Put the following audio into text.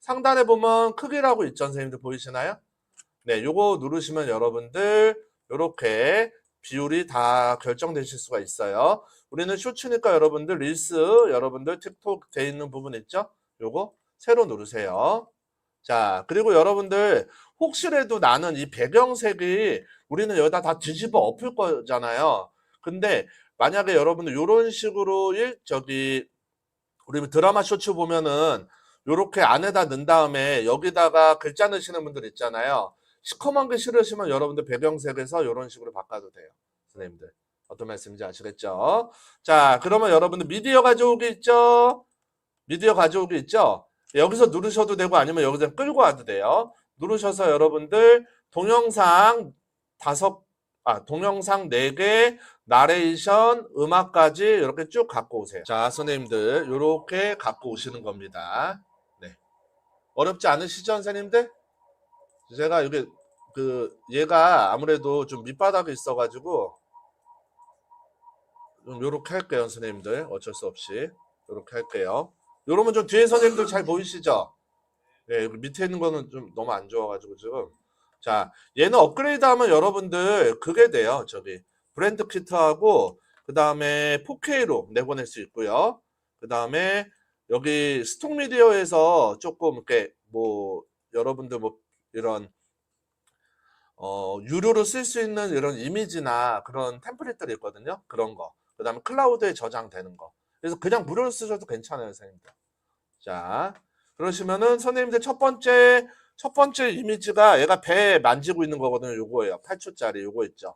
상단에 보면 크기라고 있죠, 선생님들 보이시나요? 네, 요거 누르시면 여러분들 요렇게 비율이 다 결정되실 수가 있어요. 우리는 쇼츠니까 여러분들 릴스 여러분들 틱톡 돼 있는 부분 있죠? 요거 새로 누르세요. 자, 그리고 여러분들 혹시라도 나는 이 배경색이 우리는 여기다 다 뒤집어 엎을 거잖아요. 근데 만약에 여러분들 이런 식으로 일 저기 우리 드라마 쇼츠 보면은 요렇게 안에다 넣은 다음에 여기다가 글자 넣으시는 분들 있잖아요. 시커먼 게 싫으시면 여러분들 배경색에서 이런 식으로 바꿔도 돼요. 선생님들. 어떤 말씀인지 아시겠죠? 자, 그러면 여러분들 미디어 가져오기 있죠? 미디어 가져오기 있죠? 여기서 누르셔도 되고 아니면 여기서 끌고 와도 돼요. 누르셔서 여러분들 동영상 다섯, 아, 동영상 네 개, 나레이션, 음악까지 이렇게 쭉 갖고 오세요. 자, 선생님들, 이렇게 갖고 오시는 겁니다. 네. 어렵지 않으시죠, 선생님들? 제가 이게 그 얘가 아무래도 좀 밑바닥에 있어가지고 좀 요렇게 할게요, 선생님들. 어쩔 수 없이 요렇게 할게요. 요러면 좀 뒤에 선생님들 잘 보이시죠? 네, 여기 밑에 있는 거는 좀 너무 안 좋아가지고 지금. 자, 얘는 업그레이드 하면 여러분들 그게 돼요. 저기 브랜드 키트하고 그 다음에 4K로 내보낼 수 있고요. 그 다음에 여기 스톡 미디어에서 조금 이렇게 뭐 여러분들 뭐 이런 어 유료로 쓸 수 있는 이런 이미지나 그런 템플릿들이 있거든요. 그런 거. 그 다음에 클라우드에 저장되는 거. 그래서 그냥 무료로 쓰셔도 괜찮아요, 선생님들. 자, 그러시면은 선생님들 첫 번째 첫 번째 이미지가 얘가 배 만지고 있는 거거든요. 요거예요. 8초짜리 요거 있죠.